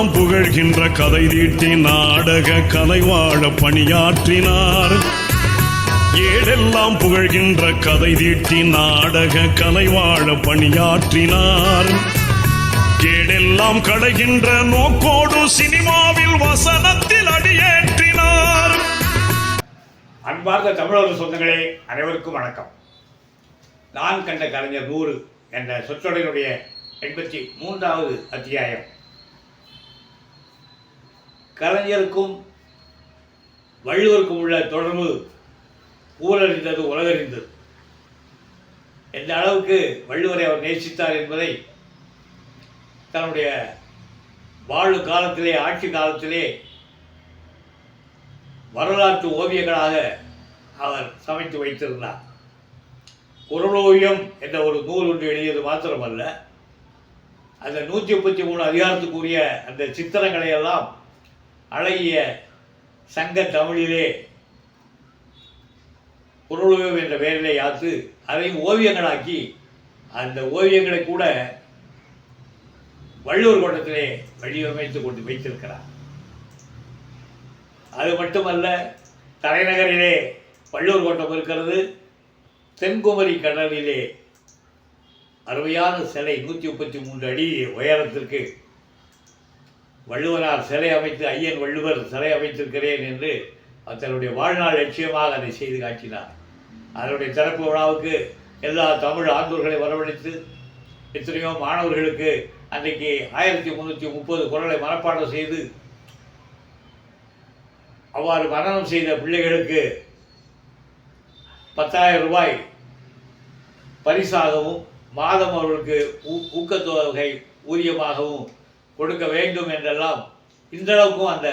நாம் புகழ்கின்ற கதை தீட்டி நாடக கலை வாழ பணியாற்றினார். ஏடெல்லாம் புகழ்கின்ற கதை தீட்டி நாடக கலை வாழ பணியாற்றினார். கேடெல்லாம் கடைகின்ற நோக்கோடு சினிமாவில் வசனத்தில் அடியேற்றினார். அன்பார்ந்த தமிழக சொந்தங்களே அனைவருக்கும் வணக்கம். நான் கண்ட கலைஞர் நூறு என்ற சொற்றொடரினுடைய எண்பத்தி மூன்றாவது அத்தியாயம் கலைஞருக்கும் வள்ளுவருக்கும் உள்ள தொடர்பு ஊரறிந்தது உலகறிந்தது. எந்த அளவுக்கு வள்ளுவரை அவர் நேசித்தார் என்பதை தன்னுடைய வாழும் காலத்திலே ஆட்சி காலத்திலே வரலாற்று ஓவியங்களாக அவர் சமைத்து வைத்திருந்தார். குரலோவியம் என்ற ஒரு நூல் ஒன்று எழுதியது மாத்திரமல்ல. அந்த நூற்றி முப்பத்தி மூணு அதிகாரத்துக்குரிய அந்த சித்திரங்களை எல்லாம் அழகிய சங்க தமிழிலே குரலோவியம் என்ற பெயரிலே யாத்து அதையும் ஓவியங்களாக்கி அந்த ஓவியங்களை கூட வள்ளுவர் கோட்டத்திலே வடிவமைத்து கொண்டு வைத்திருக்கிறார். அது மட்டுமல்ல தலைநகரிலே வள்ளுவர் கோட்டம் இருக்கிறது தென்குமரி கடலிலே அருமையான சிலை நூற்றி முப்பத்தி மூன்று அடி உயரத்திற்கு வள்ளுவரால் சிலை அமைத்து ஐயன் வள்ளுவர் சிலை அமைத்திருக்கிறேன் என்று தன்னுடைய வாழ்நாள் லட்சியமாக அதை செய்து காட்டினார். அதனுடைய திறப்பு விழாவுக்கு எல்லா தமிழ் ஆந்தூர்களை வரவழைத்து எத்தனையோ மாணவர்களுக்கு அன்றைக்கு ஆயிரத்தி முந்நூற்றி முப்பது குரலை மனப்பாடம் செய்து அவ்வாறு மரணம் செய்த பிள்ளைகளுக்கு பத்தாயிரம் ரூபாய் பரிசாகவும் மாதம் அவர்களுக்கு ஊ- ஊக்கத்தொகை ஊதியமாகவும் கொடுக்க வேண்டும் என்றெல்லாம் இந்தளவுக்கும் அந்த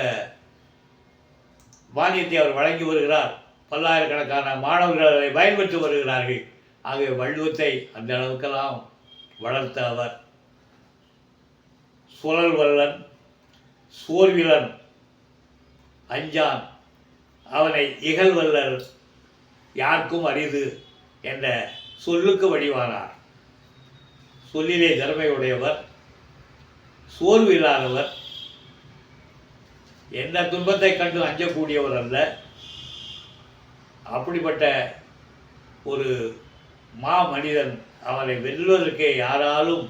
மானியத்தை அவர் வழங்கி வருகிறார். பல்லாயிரக்கணக்கான மாணவர்கள் அதை பயன்பெற்று வருகிறார்கள். ஆகவே வள்ளுவத்தை அந்த அளவுக்கெல்லாம் வளர்த்த அவர் சுழல் வல்லன் சோர்விலன் அஞ்சான் அவனை இகழ்வல்லர் யாருக்கும் அரிது என்ற சொல்லுக்கு வடிவானார். சொல்லிலே திறமையுடையவர். சோர்வு இல்லாதவர். எந்த துன்பத்தை கண்டு அஞ்சக்கூடியவர் அல்ல. அப்படிப்பட்ட ஒரு மா மனிதன் அவரை வெல்வதற்கே யாராலும்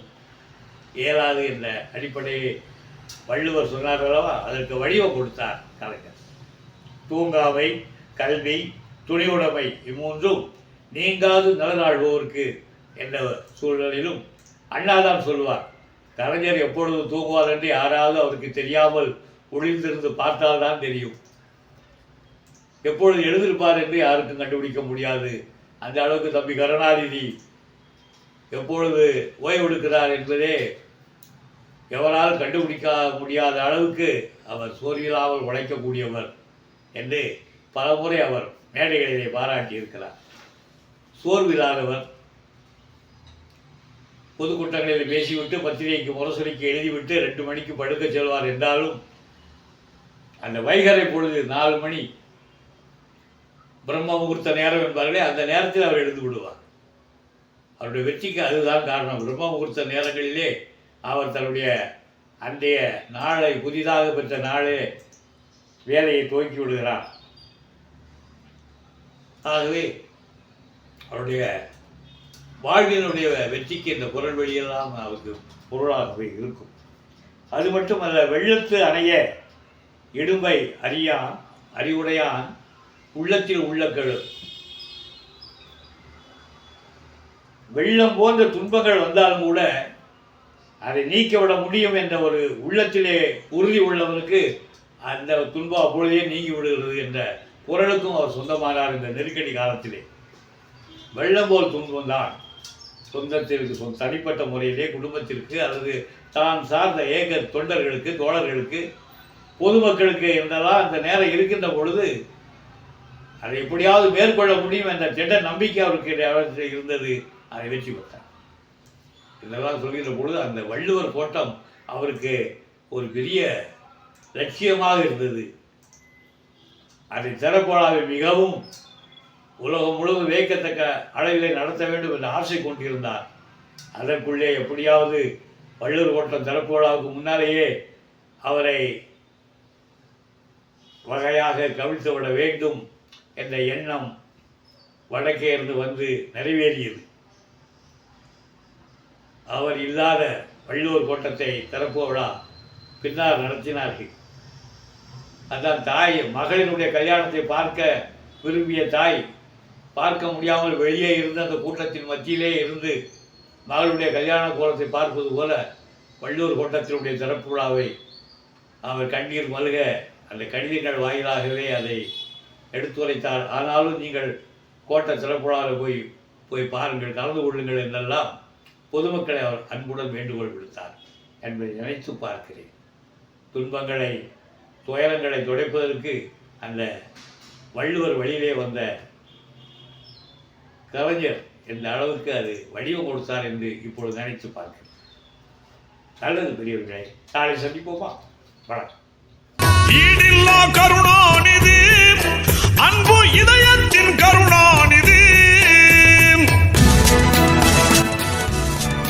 இயலாது என்ற அடிப்படையில் வள்ளுவர் சொன்னார் அல்லவா? அதற்கு வடிவம் கொடுத்தார் கலைஞர். தூங்காமை கல்வி துணிவுடைமை இம்மூன்றும் நீங்காது நலனாழ்வோருக்கு என்ற சூழ்நிலையிலும் அண்ணாதான் சொல்வார் கலைஞர் எப்பொழுது தூங்குவார் என்று யாராவது அவருக்கு தெரியாமல் ஒளிந்திருந்து பார்த்தால்தான் தெரியும். எப்பொழுது எழுதியிருப்பார் என்று யாருக்கும் கண்டுபிடிக்க முடியாது. அந்த அளவுக்கு தம்பி கருணாநிதி எப்பொழுது ஓய்வெடுக்கிறார் என்பதே எவரால் கண்டுபிடிக்க முடியாத அளவுக்கு அவர் சோர்வில்லாமல் உழைக்கக்கூடியவர் என்று பலமுறை அவர் மேடைகளிலே பாராட்டியிருக்கிறார். சோர்வில்லாதவர் பொதுக்கூட்டங்களில் பேசிவிட்டு பத்திரிகைக்கு முரசொலிக்கு எழுதிவிட்டு ரெண்டு மணிக்கு படுக்க செல்வார் என்றாலும் அந்த வைகரை பொழுது நாலு மணி பிரம்ம முகூர்த்த நேரம் என்பார்களே அந்த நேரத்தில் அவர் எழுந்து விடுவார். அவருடைய வெற்றிக்கு அதுதான் காரணம். பிரம்ம முகூர்த்த நேரங்களிலே அவர் தன்னுடைய அன்றைய நாளை புதிதாக பெற்ற நாளே வேலையை துவக்கி விடுகிறார். ஆகவே அவருடைய வாழ்வினுடைய வெற்றிக்கு இந்த குரல் வழியெல்லாம் அவருக்கு பொருளாகவே இருக்கும். அது மட்டும் அல்ல வெள்ளத்து அணைய இடும்பை அறியான் அறிவுடையான் உள்ளத்தில் உள்ள கெழு. வெள்ளம் போன்ற துன்பங்கள் வந்தாலும் கூட அதை நீக்கிவிட முடியும் என்ற ஒரு உள்ளத்திலே உறுதி உள்ளவனுக்கு அந்த துன்பம் அப்பொழுதே நீங்கி விடுகிறது என்ற குரலுக்கும் அவர் சொந்தமானார் இந்த நெருக்கடி காலத்திலே. வெள்ளம் போல் துன்பம் தான் சொந்தத்திற்கு சொந்த தனிப்பட்ட முறையிலே குடும்பத்திற்கு அல்லது தான் சார்ந்த ஏக தொண்டர்களுக்கு தோழர்களுக்கு பொதுமக்களுக்கு என்றெல்லாம் அந்த நேரம் இருக்கின்ற பொழுது அதை எப்படியாவது மேற்கொள்ள முடியும் என்ற திட்ட நம்பிக்கை அவருக்கு இருந்தது. அதை வெற்றி பெற்றார். இதெல்லாம் சொல்கின்ற பொழுது அந்த வள்ளுவர் கோட்டம் அவருக்கு ஒரு பெரிய லட்சியமாக இருந்தது. அதை தரப்போலாவை மிகவும் உலகம் முழுவதும் வியக்கத்தக்க அளவிலே நடத்த வேண்டும் என்ற ஆசை கொண்டிருந்தார். அதற்குள்ளே எப்படியாவது வள்ளூர் கோட்டம் திறப்பு விழாவுக்கு முன்னாலேயே அவரை வகையாக கவிழ்த்து விட வேண்டும் என்ற எண்ணம் வடக்கே இருந்து வந்து நிறைவேறியது. அவர் இல்லாத வள்ளுவர் கோட்டத்தை திறப்பு விழா பின்னால் நடத்தினார்கள். அதான் தாய் மகளினுடைய கல்யாணத்தை பார்க்க விரும்பிய தாய் பார்க்க முடியாமல் வெளியே இருந்து அந்த கூட்டத்தின் மத்தியிலே இருந்து மகளுடைய கல்யாண கோலத்தை பார்ப்பது போல வள்ளூர் கோட்டத்தினுடைய திறப்பு விழாவை அவர் கண்ணீர் மல்க அந்த கடிதங்கள் வாயிலாகவே அதை எடுத்துரைத்தார் ஆனாலும் நீங்கள் கோட்டை திறப்பு விழாவில் போய் போய் பாருங்கள் கலந்து கொள்ளுங்கள் என்றெல்லாம் பொதுமக்களை அவர் அன்புடன் வேண்டுகோள் விடுத்தார் என்பதை நினைத்து பார்க்கிறேன். துன்பங்களை துயரங்களை துடைப்பதற்கு அந்த வள்ளுவர் வழியிலே வந்த கவிஞர் எந்த அளவுக்கு அது வடிவம் கொடுத்தார் என்று இப்பொழுது நினைத்து பார்க்கிறேன். நல்லது பெரியவர்களே. நாளை சந்திப்போமா? வணக்கம். கருணாநிதி அன்பு இதயத்தின் கருணா